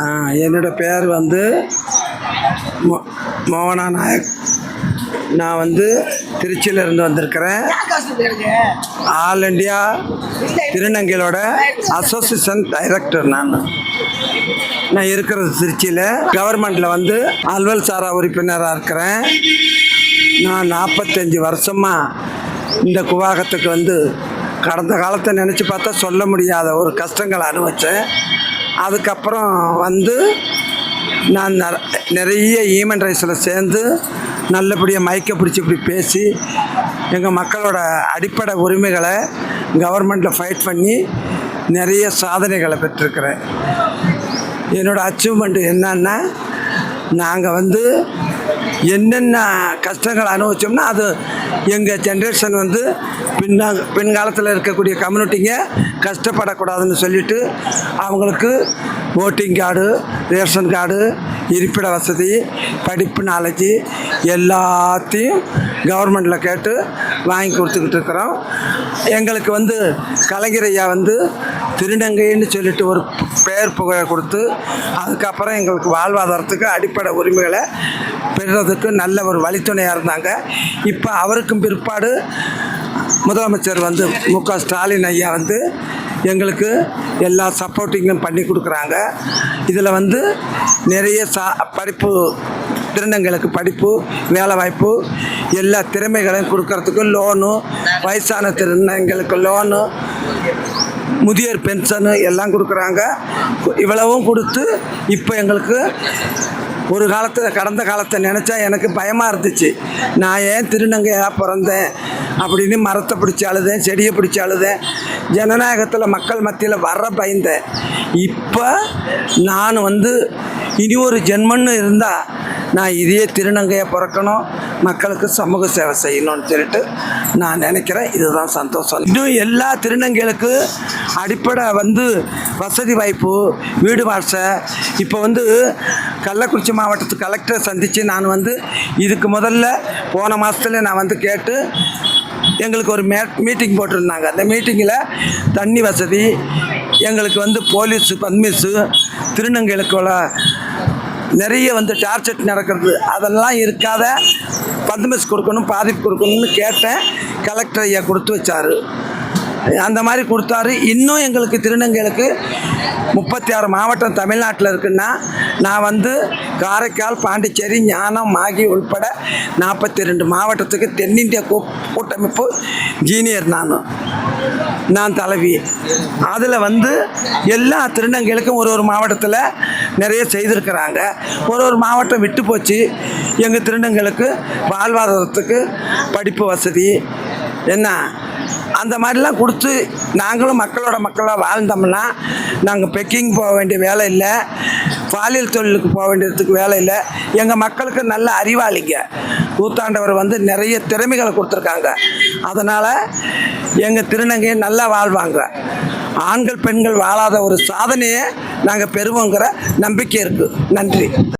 ஆ, என்னோட பேர் வந்து மோ- மோகனா நாயக். நான் வந்து திருச்சியிலேருந்து வந்திருக்கிறேன். ஆல் இண்டியா திருநங்கைகளோட அசோசியேஷன் டைரக்டர் நான். நான் இருக்கிறது திருச்சியில். கவர்மெண்ட்டில் வந்து அல்வல் சாரா உறுப்பினராக இருக்கிறேன். நான் நாற்பத்தஞ்சு வருஷமாக இந்த குவாகத்துக்கு வந்து கடந்த காலத்தை நினச்சி பார்த்தா சொல்ல முடியாத ஒரு கஷ்டங்களை அனுபவித்தேன் அதுக்கப்புறம் வந்து நான் நிறைய ஹியூமன் ரைட்ஸில் சேர்ந்து நல்லபடியாக மயக்க பிடிச்சி இப்படி பேசி எங்கள் மக்களோட அடிப்படை உரிமைகளை கவர்மெண்ட்டில் ஃபைட் பண்ணி நிறைய சாதனைகளை பெற்றிருக்கிறேன். என்னோடய அச்சீவ்மெண்ட் என்னன்னா நாங்கள் வந்து என்னென்ன கஷ்டங்கள் அனுபவிச்சோம்னா அது எங்கள் ஜென்ரேஷன் வந்து பின்னா பின்காலத்தில் இருக்கக்கூடிய கம்யூனிட்டிங்க கஷ்டப்படக்கூடாதுன்னு சொல்லிட்டு அவங்களுக்கு ஓட்டிங் கார்டு ரேஷன் கார்டு இருப்பிட வசதி படிப்பு நாலேஜி எல்லாத்தையும் கவர்மெண்ட்டில் கேட்டு வாங்கி கொடுத்துக்கிட்டு இருக்கிறோம். எங்களுக்கு வந்து கலைஞர் ஐயா வந்து திருநங்கைன்னு சொல்லிட்டு ஒரு பெயர் புகழை கொடுத்து அதுக்கப்புறம் எங்களுக்கு வாழ்வாதாரத்துக்கு அடிப்படை உரிமைகளை பெறுறதுக்கு நல்ல ஒரு வழித்துணையாக இருந்தாங்க. இப்போ அவருக்கும் பிற்பாடு முதலமைச்சர் வந்து மு க ஸ்டாலின் ஐயா வந்து எங்களுக்கு எல்லா சப்போர்ட்டிங்கும் பண்ணி கொடுக்குறாங்க. இதில் வந்து நிறைய சா படிப்பு திருநங்கைகளுக்கு படிப்பு வேலைவாய்ப்பு எல்லா திறமைகளையும் கொடுக்கறதுக்கு லோனு வயசான திருநங்கைகளுக்கு லோனு முதியோர் பென்ஷனு எல்லாம் கொடுக்குறாங்க. இவ்வளவும் கொடுத்து இப்போ எங்களுக்கு ஒரு காலத்தில் கடந்த காலத்தை நினச்சா எனக்கு பயமாக இருந்துச்சு. நான் ஏன் திருநங்கையாக பிறந்தேன் அப்படின்னு மரத்தை பிடிச்சி அழுதேன் செடியை பிடிச்சி அழுதேன். ஜனநாயகத்தில் மக்கள் மத்தியில் வர பயந்தேன் இப்போ நான் வந்து இனி ஒரு ஜென்மன்னு இருந்தால் நான் இதே திருநங்கையாக பிறக்கணும் மக்களுக்கு சமூக சேவை செய்யணும்னு சொல்லிட்டு நான் நினைக்கிறேன். இதுதான் சந்தோஷம். இன்னும் எல்லா திருநங்கைகளுக்கு அடிப்படை வந்து வசதி வாய்ப்பு வீடு வாசை. இப்போ வந்து கள்ளக்குறிச்சி மாவட்டத்து கலெக்டரை சந்தித்து நான் வந்து இதுக்கு முதல்ல போன மாதத்துல நான் வந்து கேட்டு எங்களுக்கு ஒரு மே மீட்டிங் போட்டிருந்தாங்க. அந்த மீட்டிங்கில் தண்ணி வசதி எங்களுக்கு வந்து போலீஸு பன்மிஸு திருநங்கைகளுக்குள்ள நிறைய வந்து டார்ச்சர் நடக்கிறது. அதெல்லாம் இருக்காத பர்மிஸ் கொடுக்கணும் பாதிப்பு கொடுக்கணும்னு கேட்டேன். கலெக்டர் ஐயா கொடுத்து வச்சார். அந்த மாதிரி கொடுத்தாரு. இன்னும் எங்களுக்கு திருநங்கைகளுக்கு முப்பத்தி ஆறு மாவட்டம் தமிழ்நாட்டில் இருக்குன்னா நான் வந்து காரைக்கால் பாண்டிச்சேரி ஞானம் மாகி உள்பட நாற்பத்தி ரெண்டு மாவட்டத்துக்கு தென்னிந்திய கூ கூட்டமைப்பு ஜீனியர் நான். நான் தலைவி. அதில் வந்து எல்லா திருநங்கைகளுக்கும் ஒரு ஒரு மாவட்டத்தில் நிறைய செய்திருக்கிறாங்க. ஒரு ஒரு மாவட்டம் விட்டு போச்சு. எங்கள் திருநங்கைகளுக்கு வாழ்வாதாரத்துக்கு படிப்பு வசதி. என்ன? அந்த மாதிரிலாம் கொடுத்து நாங்களும் மக்களோட மக்களாக வாழ்ந்தோம்னா நாங்கள் பெக்கிங் போக வேண்டிய வேலை இல்லை. பாலியல் தொழிலுக்கு போக வேண்டியதுக்கு வேலை இல்லை. எங்கள் மக்களுக்கு நல்ல அறிவாளிங்க. கூத்தாண்டவர் வந்து நிறைய திறமைகளை கொடுத்துருக்காங்க. அதனால் எங்கள் திருநங்கையை நல்லா வாழ்வாங்க. ஆண்கள் பெண்கள் வாழாத ஒரு சாதனையை நாங்கள் பெறுவோங்கிற நம்பிக்கை இருக்குது நன்றி.